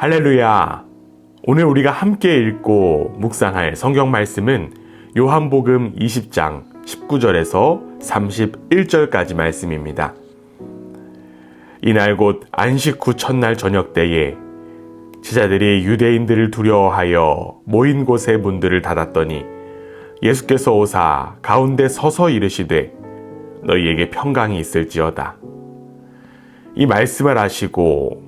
할렐루야! 오늘 우리가 함께 읽고 묵상할 성경 말씀은 요한복음 20장 19절에서 31절까지 말씀입니다. 이날 곧 안식 후 첫날 저녁 때에 제자들이 유대인들을 두려워하여 모인 곳의 문들을 닫았더니 예수께서 오사 가운데 서서 이르시되 너희에게 평강이 있을지어다. 이 말씀을 하시고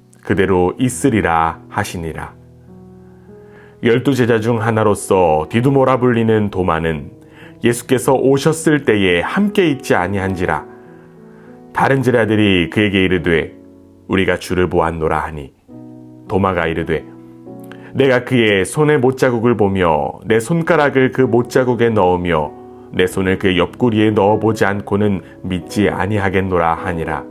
그대로 있으리라 하시니라. 열두 제자 중 하나로서 디두모라 불리는 도마는 예수께서 오셨을 때에 함께 있지 아니한지라. 다른 제자들이 그에게 이르되 우리가 주를 보았노라 하니. 도마가 이르되 내가 그의 손의 못자국을 보며 내 손가락을 그 못자국에 넣으며 내 손을 그의 옆구리에 넣어보지 않고는 믿지 아니하겠노라 하니라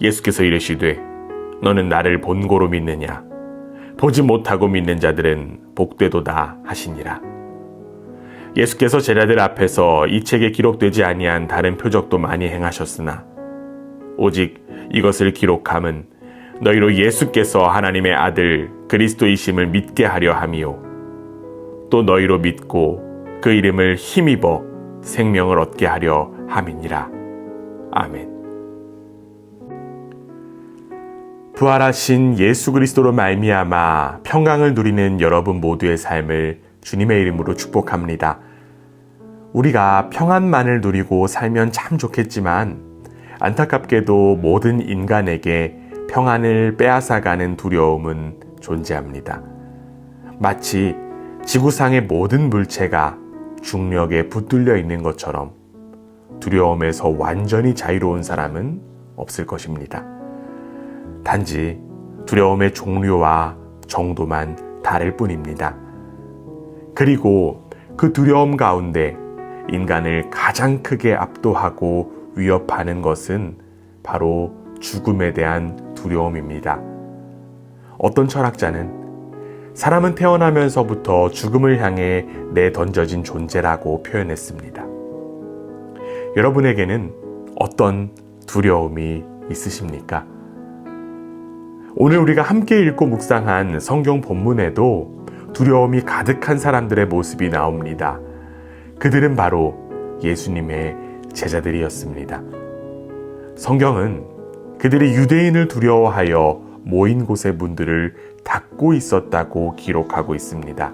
예수께서 이르시되 너는 나를 본고로 믿느냐? 보지 못하고 믿는 자들은 복되도다 하시니라. 예수께서 제자들 앞에서 이 책에 기록되지 아니한 다른 표적도 많이 행하셨으나 오직 이것을 기록함은 너희로 예수께서 하나님의 아들 그리스도이심을 믿게 하려 함이요. 또 너희로 믿고 그 이름을 힘입어 생명을 얻게 하려 함이니라. 아멘. 부활하신 예수 그리스도로 말미암아 평강을 누리는 여러분 모두의 삶을 주님의 이름으로 축복합니다. 우리가 평안만을 누리고 살면 참 좋겠지만 안타깝게도 모든 인간에게 평안을 빼앗아가는 두려움은 존재합니다. 마치 지구상의 모든 물체가 중력에 붙들려 있는 것처럼 두려움에서 완전히 자유로운 사람은 없을 것입니다. 단지 두려움의 종류와 정도만 다를 뿐입니다. 그리고 그 두려움 가운데 인간을 가장 크게 압도하고 위협하는 것은 바로 죽음에 대한 두려움입니다. 어떤 철학자는 사람은 태어나면서부터 죽음을 향해 내던져진 존재라고 표현했습니다. 여러분에게는 어떤 두려움이 있으십니까? 오늘 우리가 함께 읽고 묵상한 성경 본문에도 두려움이 가득한 사람들의 모습이 나옵니다. 그들은 바로 예수님의 제자들이었습니다. 성경은 그들이 유대인을 두려워하여 모인 곳의 문들을 닫고 있었다고 기록하고 있습니다.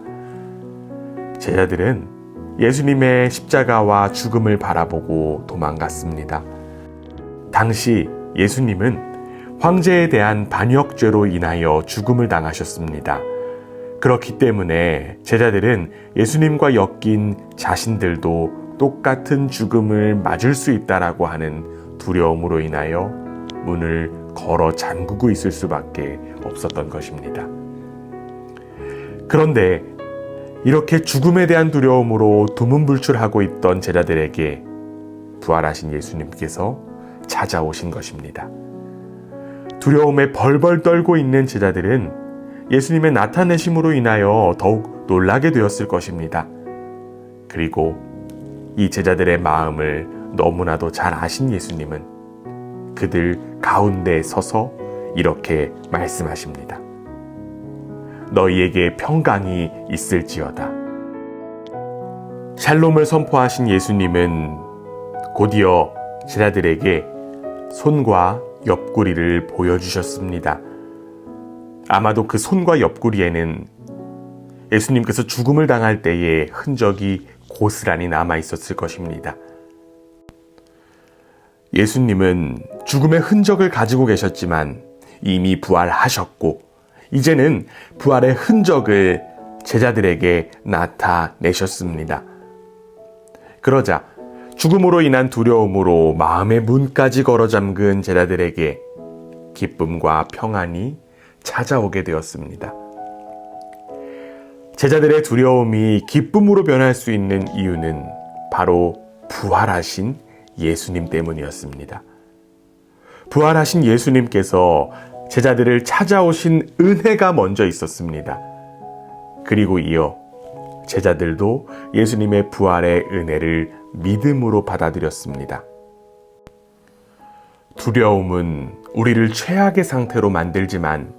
제자들은 예수님의 십자가와 죽음을 바라보고 도망갔습니다. 당시 예수님은 황제에 대한 반역죄로 인하여 죽음을 당하셨습니다. 그렇기 때문에 제자들은 예수님과 엮인 자신들도 똑같은 죽음을 맞을 수 있다라고 하는 두려움으로 인하여 문을 걸어 잠그고 있을 수밖에 없었던 것입니다. 그런데 이렇게 죽음에 대한 두려움으로 두문불출하고 있던 제자들에게 부활하신 예수님께서 찾아오신 것입니다. 두려움에 벌벌 떨고 있는 제자들은 예수님의 나타내심으로 인하여 더욱 놀라게 되었을 것입니다. 그리고 이 제자들의 마음을 너무나도 잘 아신 예수님은 그들 가운데 서서 이렇게 말씀하십니다. 너희에게 평강이 있을지어다. 샬롬을 선포하신 예수님은 곧이어 제자들에게 손과 옆구리를 보여주셨습니다. 아마도 그 손과 옆구리에는 예수님께서 죽음을 당할 때의 흔적이 고스란히 남아 있었을 것입니다. 예수님은 죽음의 흔적을 가지고 계셨지만 이미 부활하셨고, 이제는 부활의 흔적을 제자들에게 나타내셨습니다. 그러자 죽음으로 인한 두려움으로 마음의 문까지 걸어 잠근 제자들에게 기쁨과 평안이 찾아오게 되었습니다. 제자들의 두려움이 기쁨으로 변할 수 있는 이유는 바로 부활하신 예수님 때문이었습니다. 부활하신 예수님께서 제자들을 찾아오신 은혜가 먼저 있었습니다. 그리고 이어 제자들도 예수님의 부활의 은혜를 믿음으로 받아들였습니다. 두려움은 우리를 최악의 상태로 만들지만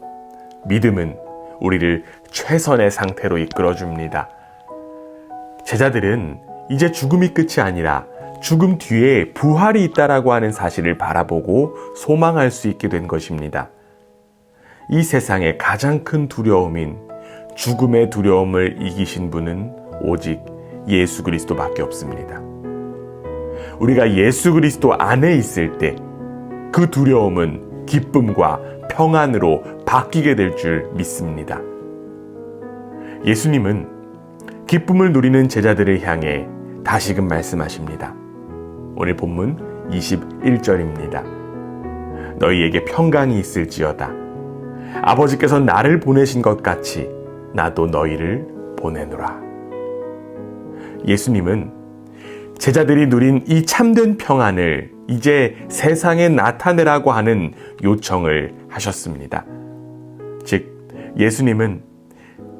믿음은 우리를 최선의 상태로 이끌어줍니다. 제자들은 이제 죽음이 끝이 아니라 죽음 뒤에 부활이 있다라고 하는 사실을 바라보고 소망할 수 있게 된 것입니다. 이 세상의 가장 큰 두려움인 죽음의 두려움을 이기신 분은 오직 예수 그리스도밖에 없습니다. 우리가 예수 그리스도 안에 있을 때 그 두려움은 기쁨과 평안으로 바뀌게 될 줄 믿습니다. 예수님은 기쁨을 누리는 제자들을 향해 다시금 말씀하십니다. 오늘 본문 21절입니다. 너희에게 평강이 있을지어다. 아버지께서 나를 보내신 것 같이 나도 너희를 보내노라. 예수님은 제자들이 누린 이 참된 평안을 이제 세상에 나타내라고 하는 요청을 하셨습니다. 즉, 예수님은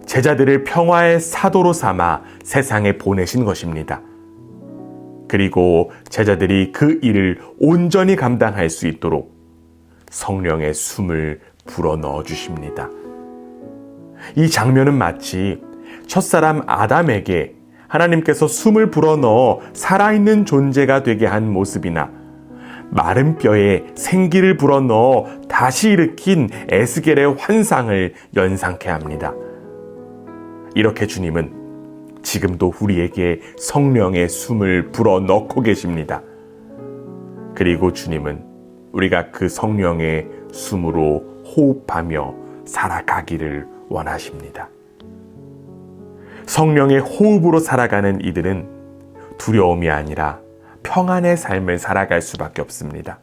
제자들을 평화의 사도로 삼아 세상에 보내신 것입니다. 그리고 제자들이 그 일을 온전히 감당할 수 있도록 성령의 숨을 불어 넣어 주십니다. 이 장면은 마치 첫사람 아담에게 하나님께서 숨을 불어 넣어 살아있는 존재가 되게 한 모습이나 마른 뼈에 생기를 불어 넣어 다시 일으킨 에스겔의 환상을 연상케 합니다. 이렇게 주님은 지금도 우리에게 성령의 숨을 불어 넣고 계십니다. 그리고 주님은 우리가 그 성령의 숨으로 호흡하며 살아가기를 원하십니다. 성령의 호흡으로 살아가는 이들은 두려움이 아니라 평안의 삶을 살아갈 수밖에 없습니다.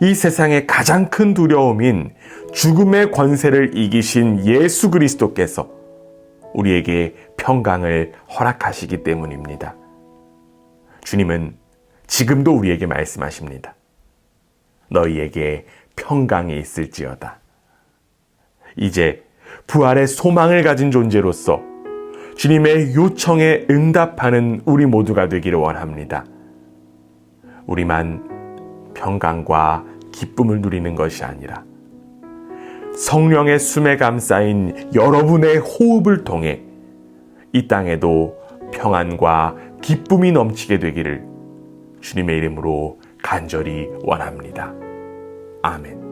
이 세상의 가장 큰 두려움인 죽음의 권세를 이기신 예수 그리스도께서 우리에게 평강을 허락하시기 때문입니다. 주님은 지금도 우리에게 말씀하십니다. 너희에게 평강이 있을지어다. 이제 부활의 소망을 가진 존재로서 주님의 요청에 응답하는 우리 모두가 되기를 원합니다. 우리만 평강과 기쁨을 누리는 것이 아니라 성령의 숨에 감싸인 여러분의 호흡을 통해 이 땅에도 평안과 기쁨이 넘치게 되기를 주님의 이름으로 간절히 원합니다. 아멘.